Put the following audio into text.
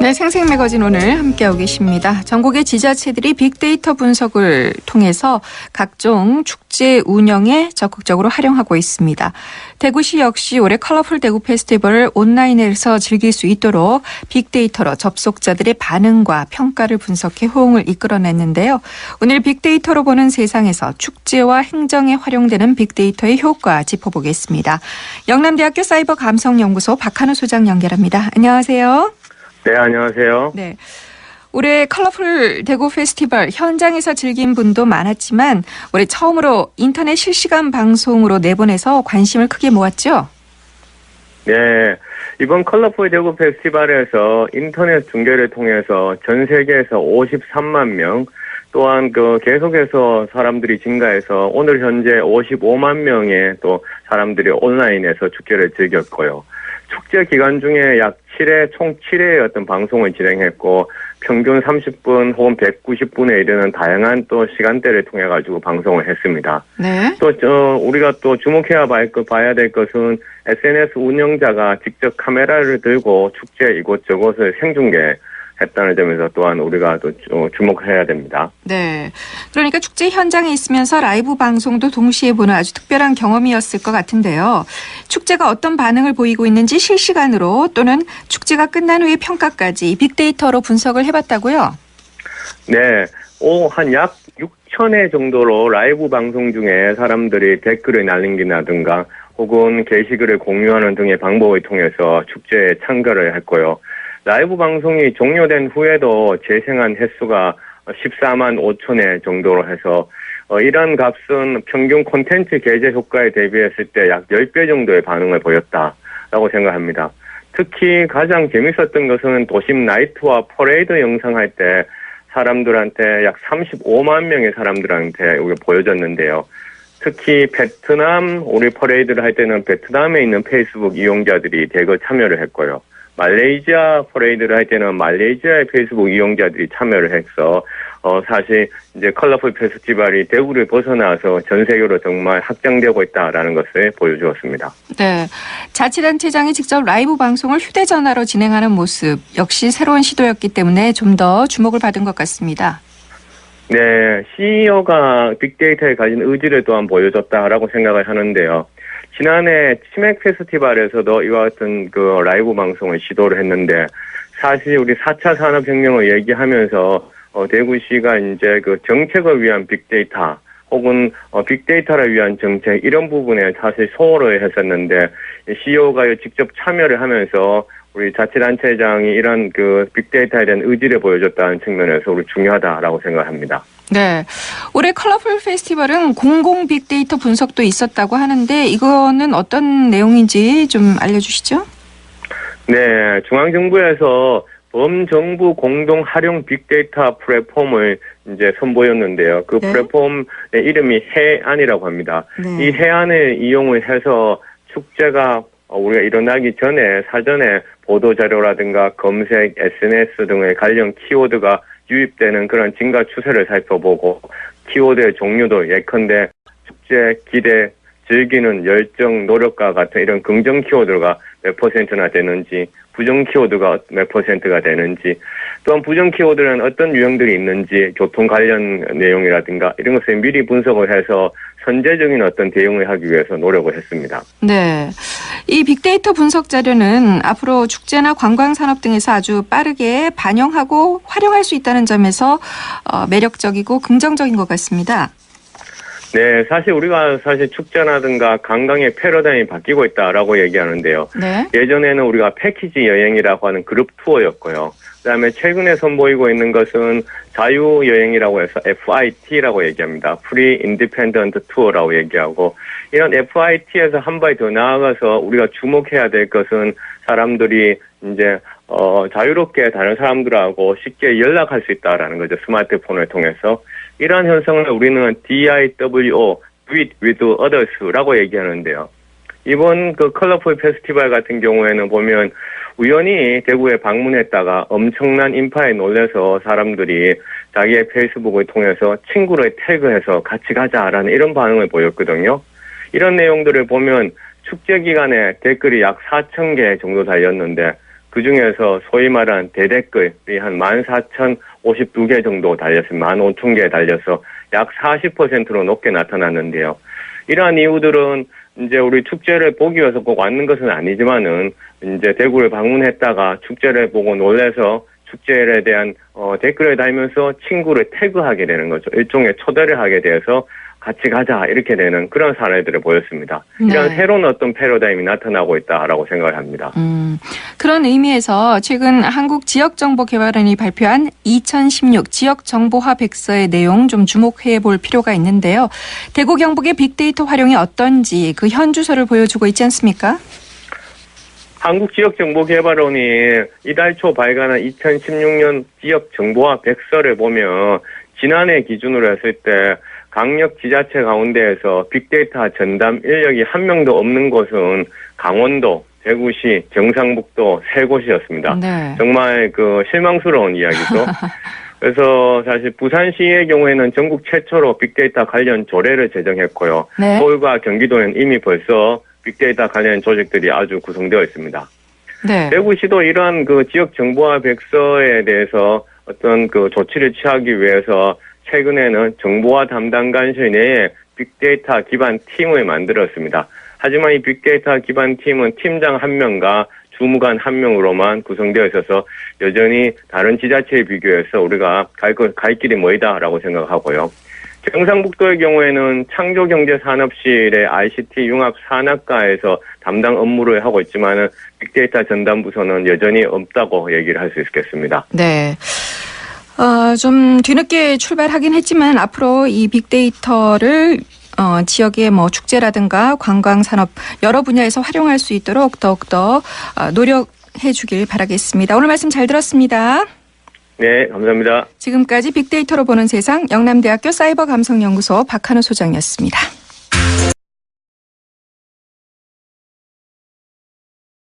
네, 생생 매거진 오늘 함께하고 계십니다. 전국의 지자체들이 빅데이터 분석을 통해서 각종 축제 운영에 적극적으로 활용하고 있습니다. 대구시 역시 올해 컬러풀 대구 페스티벌을 온라인에서 즐길 수 있도록 빅데이터로 접속자들의 반응과 평가를 분석해 호응을 이끌어냈는데요. 오늘 빅데이터로 보는 세상에서 축제와 행정에 활용되는 빅데이터의 효과 짚어보겠습니다. 영남대학교 사이버 감성연구소 박한우 소장 연결합니다. 안녕하세요. 네, 안녕하세요. 네. 올해 컬러풀 대구 페스티벌 현장에서 즐긴 분도 많았지만 올해 처음으로 인터넷 실시간 방송으로 내보내서 관심을 크게 모았죠. 네. 이번 컬러풀 대구 페스티벌에서 인터넷 중계를 통해서 전 세계에서 53만 명, 또한 그 계속해서 사람들이 증가해서 오늘 현재 55만 명의 또 사람들이 온라인에서 축제를 즐겼고요. 축제 기간 중에 약 7회, 총 7회의 어떤 방송을 진행했고, 평균 30분 혹은 190분에 이르는 다양한 또 시간대를 통해 가지고 방송을 했습니다. 네. 또, 저, 우리가 또 주목해야 할 것, 봐야 될 것은 SNS 운영자가 직접 카메라를 들고 축제 이곳저곳을 생중계 했다는 점에서 또한 우리가 또 주목해야 됩니다. 네. 그러니까 축제 현장에 있으면서 라이브 방송도 동시에 보는 아주 특별한 경험이었을 것 같은데요. 축제가 어떤 반응을 보이고 있는지 실시간으로 또는 축제가 끝난 후의 평가까지 빅데이터로 분석을 해봤다고요? 네. 오, 한 약 6천회 정도로 라이브 방송 중에 사람들이 댓글을 날린다든가 혹은 게시글을 공유하는 등의 방법을 통해서 축제에 참가를 했고요. 라이브 방송이 종료된 후에도 재생한 횟수가 14만 5천 회 정도로 해서 어, 이런 값은 평균 콘텐츠 게재 효과에 대비했을 때 약 10배 정도의 반응을 보였다라고 생각합니다. 특히 가장 재밌었던 것은 도심 나이트와 퍼레이드 영상 할 때 사람들한테 약 35만 명의 사람들한테 이게 보여졌는데요. 특히 베트남 우리 퍼레이드를 할 때는 베트남에 있는 페이스북 이용자들이 대거 참여를 했고요. 말레이시아 퍼레이드를 할 때는 말레이시아의 페이스북 이용자들이 참여를 해서 어 사실 이제 컬러풀 페스티벌이 대구를 벗어나서 전 세계로 정말 확장되고 있다라는 것을 보여주었습니다. 네. 자치단체장이 직접 라이브 방송을 휴대전화로 진행하는 모습 역시 새로운 시도였기 때문에 좀 더 주목을 받은 것 같습니다. 네, CEO가 빅데이터에 가진 의지를 또한 보여줬다라고 생각을 하는데요. 지난해 치맥 페스티벌에서도 이와 같은 그 라이브 방송을 시도를 했는데 사실 우리 4차 산업혁명을 얘기하면서 어, 대구시가 이제 그 정책을 위한 빅데이터 혹은 어, 빅데이터를 위한 정책 이런 부분에 사실 소홀을 했었는데 CEO가 직접 참여를 하면서 우리 자치단체장이 이런 그 빅데이터에 대한 의지를 보여줬다는 측면에서 우리 중요하다라고 생각합니다. 네. 올해 컬러풀 페스티벌은 공공 빅데이터 분석도 있었다고 하는데 이거는 어떤 내용인지 좀 알려주시죠. 네, 중앙정부에서 범정부 공동 활용 빅데이터 플랫폼을 이제 선보였는데요. 그 네. 플랫폼의 이름이 해안이라고 합니다. 네. 이 해안을 이용을 해서 축제가 우리가 일어나기 전에 사전에 보도 자료라든가 검색, SNS 등의 관련 키워드가 유입되는 그런 증가 추세를 살펴보고 키워드의 종류도 예컨대 축제, 기대, 즐기는 열정, 노력과 같은 이런 긍정 키워드가 몇 퍼센트나 되는지, 부정 키워드가 몇 퍼센트가 되는지, 또한 부정 키워드는 어떤 유형들이 있는지, 교통 관련 내용이라든가 이런 것을 미리 분석을 해서 선제적인 어떤 대응을 하기 위해서 노력을 했습니다. 네. 이 빅데이터 분석 자료는 앞으로 축제나 관광 산업 등에서 아주 빠르게 반영하고 활용할 수 있다는 점에서 어, 매력적이고 긍정적인 것 같습니다. 네, 사실 우리가 사실 축제라든가 관광의 패러다임이 바뀌고 있다라고 얘기하는데요. 네. 예전에는 우리가 패키지 여행이라고 하는 그룹 투어였고요. 그다음에 최근에 선보이고 있는 것은 자유 여행이라고 해서 FIT라고 얘기합니다. Free Independent Tour라고 얘기하고 이런 FIT에서 한 발 더 나아가서 우리가 주목해야 될 것은 사람들이 이제 어 자유롭게 다른 사람들하고 쉽게 연락할 수 있다라는 거죠. 스마트폰을 통해서 이러한 현상을 우리는 DIWO, It With Others라고 얘기하는데요. 이번 그 컬러풀 페스티벌 같은 경우에는 보면 우연히 대구에 방문했다가 엄청난 인파에 놀래서 사람들이 자기의 페이스북을 통해서 친구를 태그해서 같이 가자라는 이런 반응을 보였거든요. 이런 내용들을 보면 축제 기간에 댓글이 약 4천 개 정도 달렸는데 그 중에서 소위 말한 대댓글이 한 14,052개 정도 달렸습니다. 15,000개 달려서 약 40%로 높게 나타났는데요. 이러한 이유들은 이제 우리 축제를 보기 위해서 꼭 왔는 것은 아니지만은 이제 대구를 방문했다가 축제를 보고 놀래서 축제에 대한 어, 댓글을 달면서 친구를 태그하게 되는 거죠. 일종의 초대를 하게 돼서 같이 가자 이렇게 되는 그런 사례들을 보였습니다. 이런 네. 새로운 어떤 패러다임이 나타나고 있다라고 생각을 합니다. 음, 그런 의미에서 최근 한국 지역정보개발원이 발표한 2016 지역정보화 백서의 내용 좀 주목해 볼 필요가 있는데요. 대구 경북의 빅데이터 활용이 어떤지 그 현 주소를 보여주고 있지 않습니까? 한국지역정보개발원이 이달 초 발간한 2016년 지역정보화 백서를 보면 지난해 기준으로 했을 때 강력 지자체 가운데에서 빅데이터 전담 인력이 한 명도 없는 곳은 강원도, 대구시, 경상북도 세 곳이었습니다. 네. 정말 그 실망스러운 이야기죠. 그래서 사실 부산시의 경우에는 전국 최초로 빅데이터 관련 조례를 제정했고요. 네. 서울과 경기도는 이미 벌써 빅데이터 관련 조직들이 아주 구성되어 있습니다. 네. 대구시도 이러한 그 지역 정보화 백서에 대해서 어떤 그 조치를 취하기 위해서 최근에는 정보화 담당 간실 내에 빅데이터 기반 팀을 만들었습니다. 하지만 이 빅데이터 기반 팀은 팀장 한 명과 주무관 한 명으로만 구성되어 있어서 여전히 다른 지자체에 비교해서 우리가 갈, 거- 갈 길이 멀다라고 생각하고요. 경상북도의 경우에는 창조경제산업실의 ICT 융합 산학과에서 담당 업무를 하고 있지만은 빅데이터 전담 부서는 여전히 없다고 얘기를 할 수 있겠습니다. 네. 어, 좀 뒤늦게 출발하긴 했지만 앞으로 이 빅데이터를 어, 지역의 뭐 축제라든가 관광 산업 여러 분야에서 활용할 수 있도록 더욱더 어, 노력해 주길 바라겠습니다. 오늘 말씀 잘 들었습니다. 네, 감사합니다. 지금까지 빅데이터로 보는 세상 영남대학교 사이버 감성연구소 박한우 소장이었습니다.